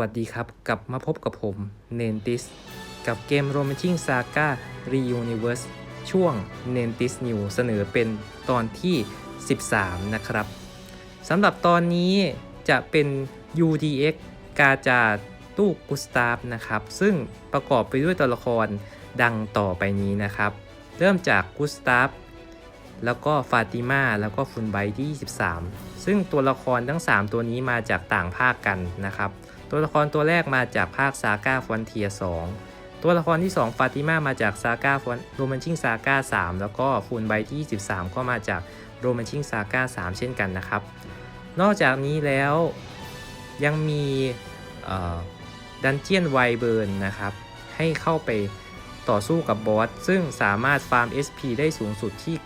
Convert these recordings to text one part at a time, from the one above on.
วัสดีครับ กลับมาพบกับผมเนนติสกับเกม Romancing Saga Reuniverse ช่วง n e n t i s New เสนอเป็นตอนที่ 13 นะครับสำหรับตอนนี้จะเป็น UDX กาจาตู้กุสตาฟนะครับ ซึ่งประกอบไปด้วยตัวละครดังต่อไปนี้นะครับ เริ่มจากกุสตาฟแล้วก็ฟาติมาแล้วก็ฟุนไบที่ 23 ซึ่งตัวละครทั้ง 3 ตัวนี้มาจากต่างภาคกันนะครับ ตัวละครตัวแรกมาจากภาคซาก้าฟอนเทีย2ตัวละครที่ 2 ฟาติมามาจากซาก้าฟอนโรมันชิงซาก้า3แล้วก็ฟูนไบที่ 23 ก็มาจากโรมันชิงซาก้า3เช่นกันนะครับ นอกจากนี้แล้วยังมีดันเจียนไวเบิร์นนะครับ ให้เข้าไปต่อสู้กับบอส ซึ่งสามารถฟาร์ม SP ได้สูงสุดที่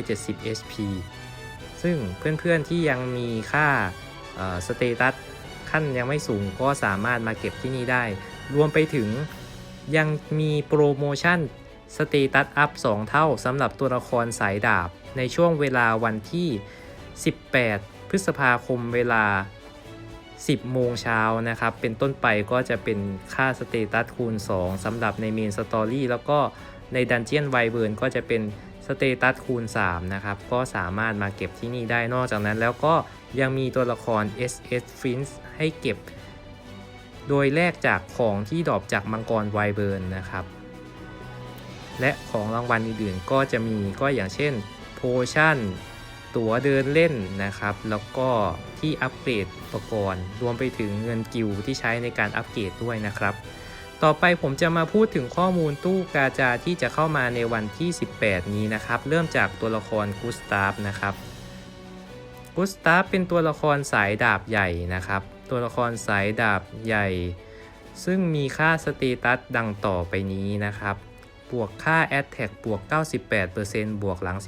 970 SP ซึ่งเพื่อนๆที่ยังมีค่าสเตตัส ขั้นยังไม่สูงก็สามารถมาเก็บที่นี่ได้ รวมไปถึงยังมีโปรโมชั่นสเตตัสอัพ 2 เท่าสำหรับตัวละครสายดาบ ในช่วงเวลาวันที่ 18 พฤษภาคมเวลา 10 โมงเช้านะครับ เป็นต้นไปก็จะเป็นค่าสเตตัสคูณ 2สำหรับในเมนสตอรี่แล้วก็ในดันเจียนไวเบิร์นก็จะเป็นสเตตัสคูณ 3 นะครับ ก็สามารถมาเก็บที่นี่ได้นอกจากนั้นแล้วก็ยังมีตัวละคร SS f i n ให้เก็บ โดยแลกจากของที่ดรอปจากมังกรไวเบิร์นนะครับ และของรางวัลอื่นๆ ก็จะมีก็อย่างเช่นโพชั่นตั๋วเดินเล่นนะครับ แล้วก็ที่อัปเกรดอุปกรณ์รวมไปถึงเงินกิลที่ใช้ในการอัปเกรดด้วยนะครับ ต่อไปผมจะมาพูดถึงข้อมูลตู้กาจาที่จะเข้ามาในวันที่ 18 นี้นะครับ เริ่มจากตัวละครกูสตาฟนะครับกุสตาฟเป็นตัวละครสายดาบใหญ่นะครับ ตัวละครสายดาบใหญ่ ซึ่งมีค่าสเตตัสดังต่อไปนี้นะครับ บวกค่า a t t a c บวก 98%บวกหลัง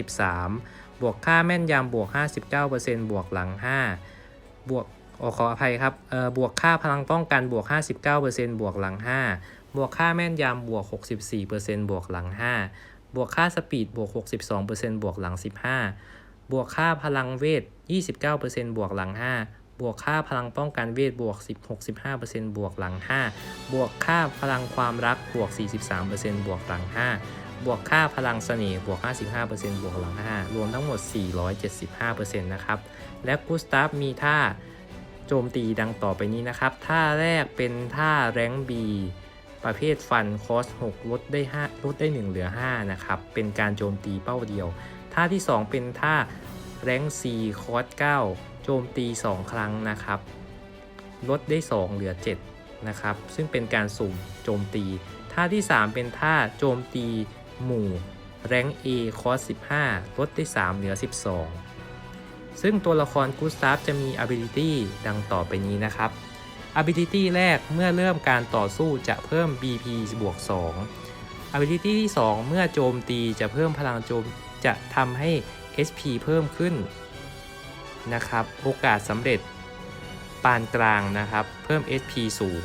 13 บวกค่าแม่นยำบวก 59%บวกหลัง 5 บวกอขออภัยครับเอ่อบวกค่าพลังป้องกันบวก 59%บวกหลัง 5 บวกค่าแม่นยำบวก 64%บวกหลัง 5 บวกค่าสปีดบวก 62%บวกหลัง 15 บวกค่าพลังเวท 29%บวกหลัง 5 บวกค่าพลังป้องกันเวทบวก10 65%บวกหลัง 5 บวกค่าพลังความรักบวก 43%บวกหลัง 5 บวกค่าพลังเสน่ห์บวก 55%บวกหลัง 5 รวมทั้งหมด 475%นะครับ และกูสตาฟมีท่าโจมตีดังต่อไปนี้นะครับ ท่าแรกเป็นท่าแรงบีประเภทฟันคอส 6 ลดได้5ลดได้ 1 เหลือ 5 นะครับ เป็นการโจมตีเป้าเดียว ท่าที่ 2 เป็นท่า แรง4คอร์ส9โจมตี 2 ครั้งนะครับ ลดได้ 2 เหลือ 7 นะครับ ซึ่งเป็นการสุ่มโจมตี ท่าที่ 3 เป็นท่าโจมตีหมู่แรง A คอร์ส15 ลดได้ 3 เหลือ 12 ซึ่งตัวละครกูสตาฟจะมี ability ดังต่อไปนี้นะครับ ability แรกเมื่อเริ่มการต่อสู้จะเพิ่ม BP บวก 2 ability ที่ 2 เมื่อโจมตีจะเพิ่มพลังโจมจะทำให้ SP เพิ่มขึ้นนะครับ โอกาสสำเร็จปานกลางนะครับ เพิ่ม SP สูง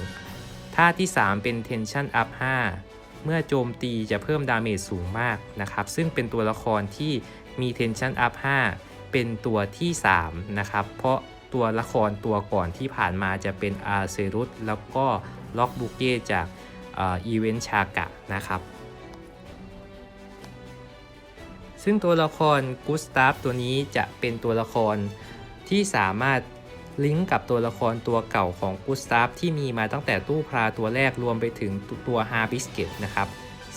ท่าที่ 3 เป็น Tension Up 5 เมื่อโจมตีจะเพิ่มดาเมจสูงมากนะครับ ซึ่งเป็นตัวละครที่มี Tension Up 5 เป็นตัวที่ 3 นะครับ เพราะตัวละครตัวก่อนที่ผ่านมาจะเป็นอาเซรุสแล้วก็ล็อกบุเก้จากอีเวนต์ชากะนะครับ ซึ่งตัวละครกูสตาฟตัวนี้จะเป็นตัวละครที่สามารถลิงก์กับตัวละครตัวเก่าของกูสตาฟที่มีมาตั้งแต่ตู้พราตัวแรกรวมไปถึงตัวฮาร์บิสเกตนะครับ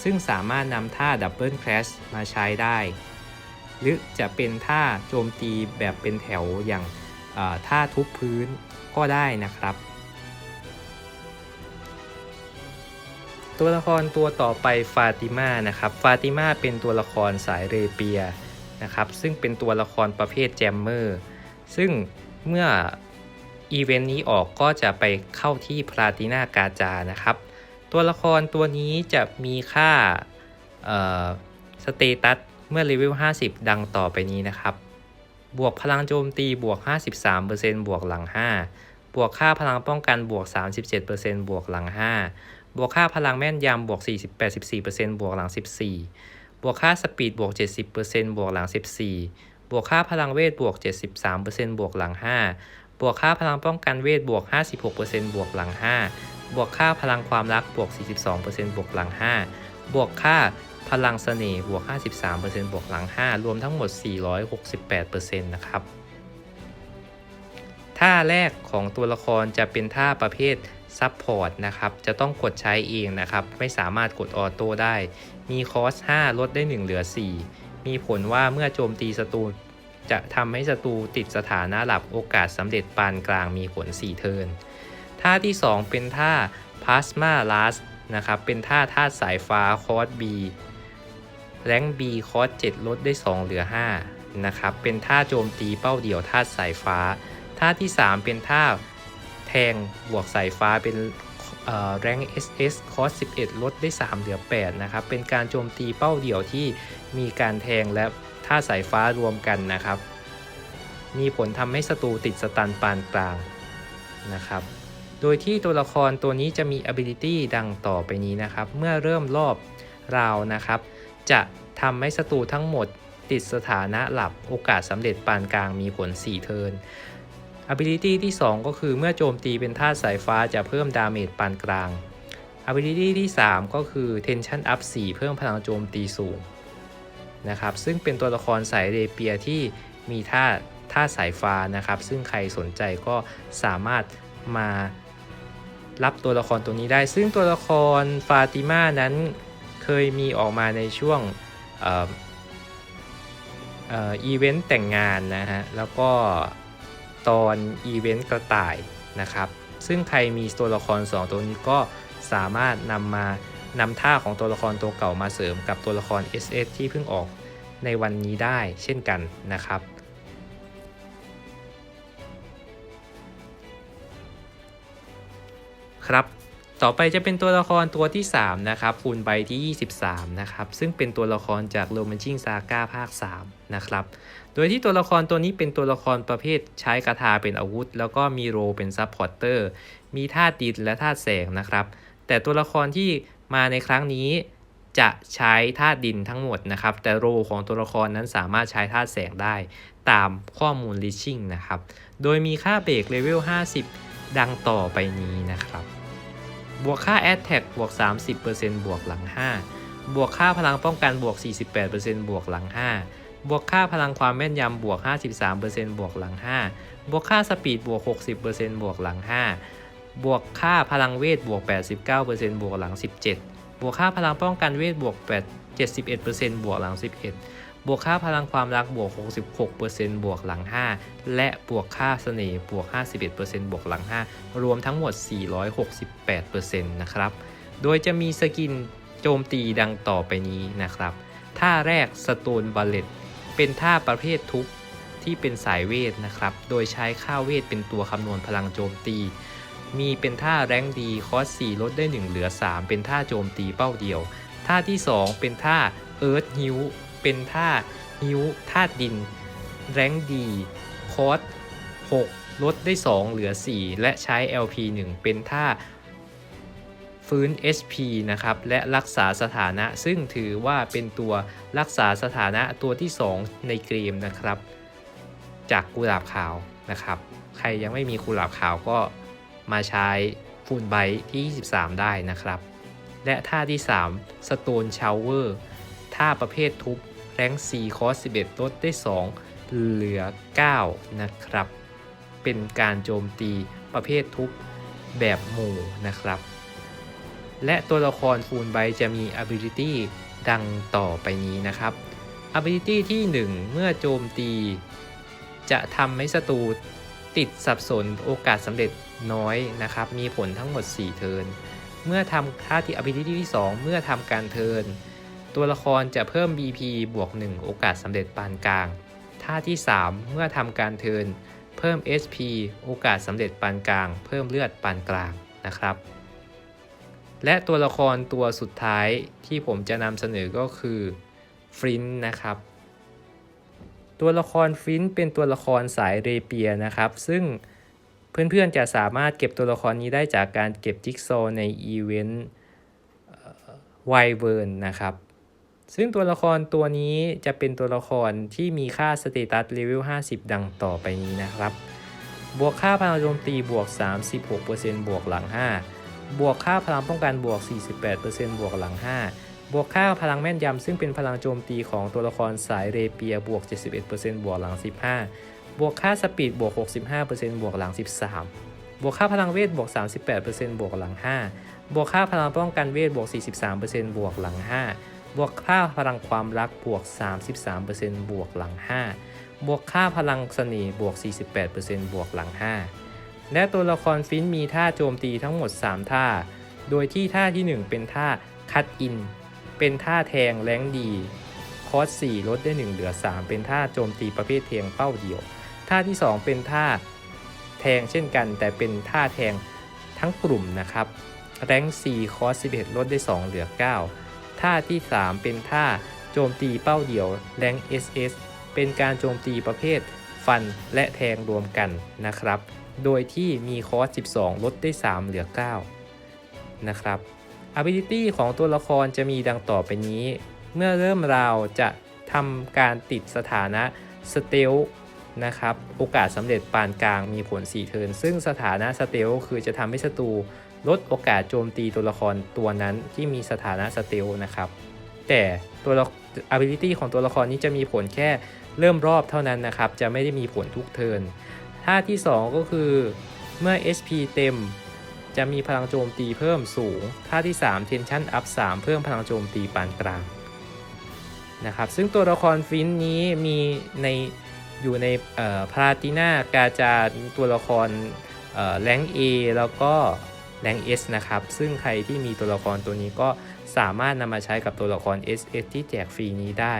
ซึ่งสามารถนำท่าดับเบิลแคชมาใช้ได้ หรือจะเป็นท่าโจมตีแบบเป็นแถวอย่างท่าทุบพื้นก็ได้นะครับ ตัวละครตัวต่อไปฟาติมานะครับฟาติมาเป็นตัวละครสายเรเปียนะครับซึ่งเป็นตัวละครประเภทแจมเมอร์ซึ่งเมื่ออีเวนต์นี้ออกก็จะไปเข้าที่พลาตินากาจานะครับ ตัวละครตัวนี้จะมีค่าสเตตัสเมื่อเลเวล 50 ดังต่อไปนี้นะครับ บวกพลังโจมตีบวก 53%บวกหลัง 5 บวกค่าพลังป้องกันบวก 37%บวกหลัง 5 บวกค่าพลังแม่นยำบวก484%บวกหลัง 14 บวกค่าสปีดบวก 70%บวกหลัง 14 บวกค่าพลังเวทบวก 73%บวกหลัง5บบวกค่าพลังป้องกันเวทบวก 56%บวกหลัง 5 บวกค่าพลังความรักบวก 42%บวกหลัง 5 บวกค่าพลังเสน่ห์บวก 53%บวกหลัง 5 รวมทั้งหมด 468%นะครับ ท่าแรกของตัวละครจะเป็นท่าประเภท ซับพอร์ตนะครับจะต้องกดใช้เองนะครับ ไม่สามารถกดออโต้ได้ มีคอส 5 ลดได้ 1 เหลือ 4 มีผลว่าเมื่อโจมตีศัตรูจะทำให้ศัตรูติดสถานะหลับโอกาสสำเร็จปานกลางมีผล 4 เทิร์นท่าที่ 2 เป็นท่า Plasma Last นะครับ เป็นท่าธาตุสายฟ้าคอส B แรงบีคอส 7 ลดได้ 2 เหลือ 5 นะครับ เป็นท่าโจมตีเป้าเดี่ยวธาตุสายฟ้า ท่าที่ 3 เป็นท่า แทงบวกสายฟ้าเป็นแรง SS คอส11 ลดได้ 3 เหลือ 8 นะครับ เป็นการโจมตีเป้าเดี่ยวที่มีการแทงและท่าสายฟ้ารวมกันนะครับ มีผลทำให้ศัตรูติดสตันปานกลางนะครับ โดยที่ตัวละครตัวนี้จะมี ability ดังต่อไปนี้นะครับ เมื่อเริ่มรอบราวนะครับ จะทำให้ศัตรูทั้งหมดติดสถานะหลับโอกาสสำเร็จปานกลางมีผล 4 เทิร์น ability ที่ 2 ก็คือเมื่อโจมตีเป็นธาตุสายฟ้าจะเพิ่มดาเมจปานกลาง ability ที่ 3 ก็คือ tension up 4 เพิ่มพลังโจมตีสูงนะครับ ซึ่งเป็นตัวละครสายเรเปียที่มีท่าท่าสายฟ้านะครับ ซึ่งใครสนใจก็สามารถมารับตัวละครตัวนี้ได้ ซึ่งตัวละครฟาติมานั้นเคยมีออกมาในช่วงอีเวนต์แต่งงานนะฮะ แล้วก็ ตอนอีเวนต์กระต่ายนะครับ ซึ่งใครมีตัวละคร 2 ตัวนี้ก็สามารถนำมานำท่าของตัวละครตัวเก่ามาเสริมกับตัวละคร SS ที่เพิ่งออกในวันนี้ได้เช่นกันนะครับ ครับ ต่อไปจะเป็นตัวละครตัวที่ 3 นะครับฟูลใบที่ 23 นะครับ ซึ่งเป็นตัวละครจากโรมันชิงซาก้าภาค 3 นะครับ โดยที่ตัวละครตัวนี้เป็นตัวละครประเภทใช้คาถาเป็นอาวุธ แล้วก็มีโรเป็นซับพอร์เตอร์ มีธาตุดินและธาตุแสงนะครับ แต่ตัวละครที่มาในครั้งนี้จะใช้ธาตุดินทั้งหมดนะครับ แต่โรของตัวละครนั้นสามารถใช้ธาตุแสงได้ตามข้อมูลลิชชิ่งนะครับ โดยมีค่าเบรกเลเวล 50 ดังต่อไปนี้นะครับ บวกค่า a t t a c บวก 30%บวกหลัง 5 บวกค่าพลังป้องกันบวก 48%บวกหลัง 5 บวกค่าพลังความแม่นยำบวก 53%บวกหลัง 5 บวกค่าสปีดบวก 60%บวกหลัง 5 บวกค่าพลังเวทบวก 89%บวกหลัง 17 บวกค่าพลังป้องกันเวทบวก8 71%บวกหลัง 11 บวกค่าพลังความรักบวก 66%บวกหลัง 5 และบวกค่าเสน่ห์บวก 51%บวกหลัง 5 รวมทั้งหมด 468%นะครับ โดยจะมีสกินโจมตีดังต่อไปนี้นะครับ ท่าแรกสโตนบัลเลตเป็นท่าประเภททุบที่เป็นสายเวทนะครับ โดยใช้ค่าเวทเป็นตัวคำนวณพลังโจมตี มีเป็นท่าแรงดีคอส4ลดได้ 1 เหลือ 3 เป็นท่าโจมตีเป้าเดียว ท่าที่ 2 เป็นท่าเอิร์ธฮิว เป็นท่าฮิวธาตุดิน แรงดีคอส6ลดได้ 2 เหลือ 4 และใช้ LP 1 เป็นท่าฟื้น HP นะครับ และรักษาสถานะซึ่งถือว่าเป็นตัวรักษาสถานะตัวที่ 2 ในเกมนะครับ จากกุหลาบขาวนะครับ ใครยังไม่มีกุหลาบขาวก็มาใช้ฟูลไบที่ 23 ได้นะครับ และท่าที่ 3 Stone Shower ท่าประเภททุบ แรง4คอส11 ลดได้ 2 เหลือ 9 นะครับ เป็นการโจมตีประเภททุบแบบหมู่นะครับ และตัวละครฟูลไบจะมี ability ดังต่อไปนี้นะครับ ability ที่ 1 เมื่อโจมตี จะทำให้ศัตรูติดสับสนโอกาสสำเร็จน้อยนะครับ มีผลทั้งหมด 4 เทิร์น เมื่อทำท่าที่ ability ที่ 2 เมื่อทำการเทิร์น ตัวละครจะเพิ่ม BP บวก 1 โอกาสสำเร็จปานกลาง ท่าที่ 3 เมื่อทำการเทินเพิ่ม SP โอกาสสำเร็จปานกลาง เพิ่มเลือดปานกลางนะครับ และตัวละครตัวสุดท้ายที่ผมจะนำเสนอก็คือฟรินนะครับ ตัวละครฟรินเป็นตัวละครสายเรเปียนะครับ ซึ่งเพื่อนๆจะสามารถเก็บตัวละครนี้ได้จากการเก็บจิ๊กซอในอีเวนต์ไวเวิร์นนะครับ ซึ่งตัวละครตัวนี้จะเป็นตัวละครที่มีค่าสเตตัสเลเวล 50 ดังต่อไปนี้นะครับ บวกค่าพลังโจมตีบวก 36%บวกหลัง 5 บวกค่าพลังป้องกันบวก 48%บวกหลัง 5 บวกค่าพลังแม่นยำซึ่งเป็นพลังโจมตีของตัวละครสายเรเปียบวก 71%บวกหลัง 15 บวกค่าสปีดบวก 65%บวกหลัง 13บวกค่าพลังเวทบวก 38%บวกหลัง 5 บวกค่าพลังป้องกันเวทบวก 43%บวกหลัง 5 บวกค่าพลังความรักบวก 33%บวกหลัง 5 บวกค่าพลังเสน่ห์บวก 48%บวกหลัง 5 และตัวละครฟินมีท่าโจมตีทั้งหมด 3 ท่า โดยที่ท่าที่ 1 เป็นท่าคัดอิน เป็นท่าแทงแรงดี คอส 4 ลดได้ 1 เหลือ 3 เป็นท่าโจมตีประเภทแทงเป้าเดียว ท่าที่ 2 เป็นท่าแทงเช่นกัน แต่เป็นท่าแทงทั้งกลุ่มนะครับ แรง4คอส 11 ลดได้ 2 เหลือ 9 ท่าที่ 3 เป็นท่าโจมตีเป้าเดี่ยวแรง SS เป็นการโจมตีประเภท ฟันและแทงรวมกันนะครับ โดยที่มีคอส 12 ลดได้ 3 เหลือ 9 นะครับ ability ของตัวละครจะมีดังต่อไปนี้ เมื่อเริ่มราวจะทำการติดสถานะสเตลนะครับ โอกาสสำเร็จปานกลางมีผล 4 เทิร์น ซึ่งสถานะสเตลคือจะทำให้ศัตรู ลดโอกาสโจมตีตัวละครตัวนั้นที่มีสถานะสเตลนะครับ แต่ตัวละ ability ของตัวละครนี้จะมีผลแค่เริ่มรอบเท่านั้นนะครับ จะไม่ได้มีผลทุกเทิร์นท่าที่ 2 ก็คือเมื่อ HP เต็ม จะมีพลังโจมตีเพิ่มสูง ท่าที่ 3 Tension Up 3 เพิ่มพลังโจมตีปานกลางนะครับ ซึ่งตัวละครฟินนี้มีในอยู่ในพาราติน่ากาจาตัวละครแรงเอแล้วก็ แรง S นะครับ ซึ่งใครที่มีตัวละครตัวนี้ก็สามารถนำมาใช้กับตัวละคร SS ที่แจกฟรีนี้ได้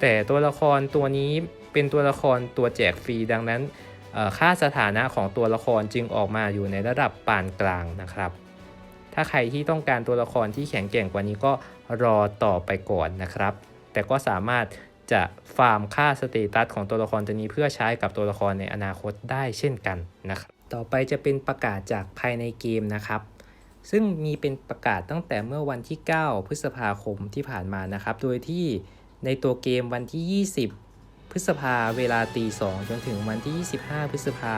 แต่ตัวละครตัวนี้เป็นตัวละครตัวแจกฟรีดังนั้นค่าสถานะของตัวละครจึงออกมาอยู่ในระดับปานกลางนะครับ ถ้าใครที่ต้องการตัวละครที่แข็งแกร่งกว่านี้ก็รอต่อไปก่อนนะครับ แต่ก็สามารถจะฟาร์มค่าสเตตัสของตัวละครตัวนี้เพื่อใช้กับตัวละครในอนาคตได้เช่นกันนะครับ ต่อไปจะเป็นประกาศจากภายในเกมนะครับ ซึ่งมีเป็นประกาศตั้งแต่เมื่อวันที่ 9 พฤษภาคมที่ผ่านมานะครับ โดยที่ในตัวเกมวันที่ 20 พฤษภาเวลาตี 2 จนถึงวันที่ 25 พฤษภา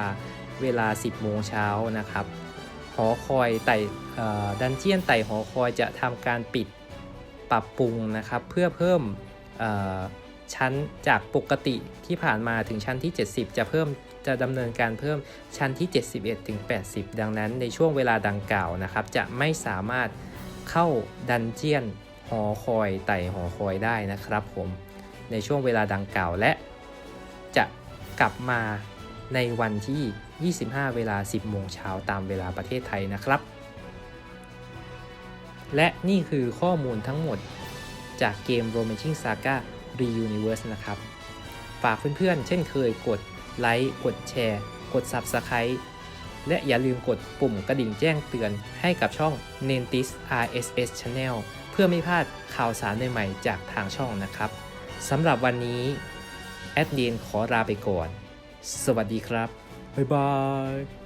เวลา 10 โมงเช้านะครับ หอคอยไต่ดันเจียนไต่หอคอยจะทำการปิดปรับปรุงนะครับ เพื่อเพิ่มชั้นจากปกติที่ผ่านมาถึงชั้นที่ 70 จะเพิ่ม จะดำเนินการเพิ่มชั้นที่ 71ถึง80 ดังนั้นในช่วงเวลาดังกล่าวนะครับ จะไม่สามารถเข้าดันเจียนหอคอยไต่หอคอยได้นะครับผมในช่วงเวลาดังกล่าวและ จะกลับมาในวันที่ 25 เวลา 10 โมงเช้าตามเวลาประเทศไทยนะครับ และนี่คือข้อมูลทั้งหมดจากเกม Romancing Saga Reuniverse นะครับ ฝากเพื่อนๆเช่นเคยกด ไลค์ กดแชร์ กด Subscribe และอย่าลืมกดปุ่มกระดิ่งแจ้งเตือนให้กับช่อง Nentis RSS Channel เพื่อไม่พลาดข่าวสารใหม่ๆจากทางช่องนะครับสำหรับวันนี้ แอดเดนขอลาไปก่อน สวัสดีครับ บ๊ายบาย